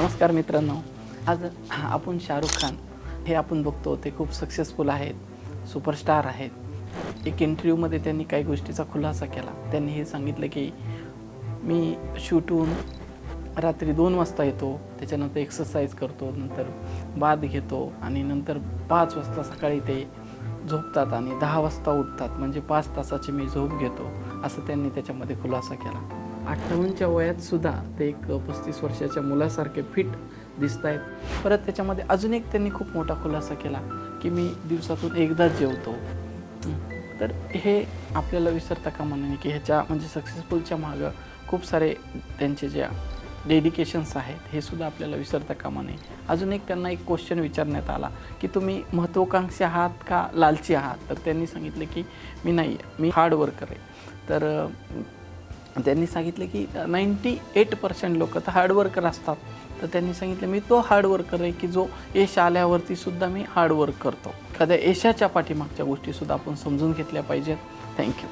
नमस्कार मित्रांनो. आज आपण शाहरुख खान हे आपण बघतो ते खूप सक्सेसफुल आहेत सुपरस्टार आहेत. एक इंटरव्ह्यूमध्ये त्यांनी काही गोष्टीचा खुलासा केला. त्यांनी हे सांगितलं की मी शूटहून रात्री दोन वाजता येतो त्याच्यानंतर एक्सरसाइज करतो नंतर बाद घेतो आणि नंतर पाच वाजता सकाळी ते झोपतात आणि दहा वाजता उठतात. म्हणजे पाच तासाची मी झोप घेतो असं त्यांनी त्याच्यामध्ये खुलासा केला. अठ्ठावन्नच्या वयातसुद्धा ते एक पस्तीस वर्षाच्या मुलासारखे फिट दिसत आहेत परत त्याच्यामध्ये अजून एक त्यांनी खूप मोठा खुलासा केला की मी दिवसातून एकदाच जेवतो. तर हे आपल्याला विसरता कामा नये की ह्याच्या म्हणजे सक्सेसफुलच्या मागं खूप सारे त्यांचे ज्या डेडिकेशन्स आहेत हे सुद्धा आपल्याला विसरता कामा नये. अजून एक त्यांना एक क्वेश्चन विचारण्यात आला की तुम्ही महत्त्वाकांक्षी आहात का लालची आहात? तर त्यांनी सांगितलं की मी नाही मी हार्ड वर्कर आहे. तर त्यांनी सांगितलं की नाईंटी एट पर्सेंट लोक तर हार्डवर्कर असतात. तर त्यांनी सांगितलं मी तो हार्डवर्कर आहे की जो यश आल्यावरती सुद्धा मी हार्डवर्क करतो. एखाद्या यशाच्या पाठीमागच्या गोष्टीसुद्धा आपण समजून घेतल्या पाहिजेत. थँक्यू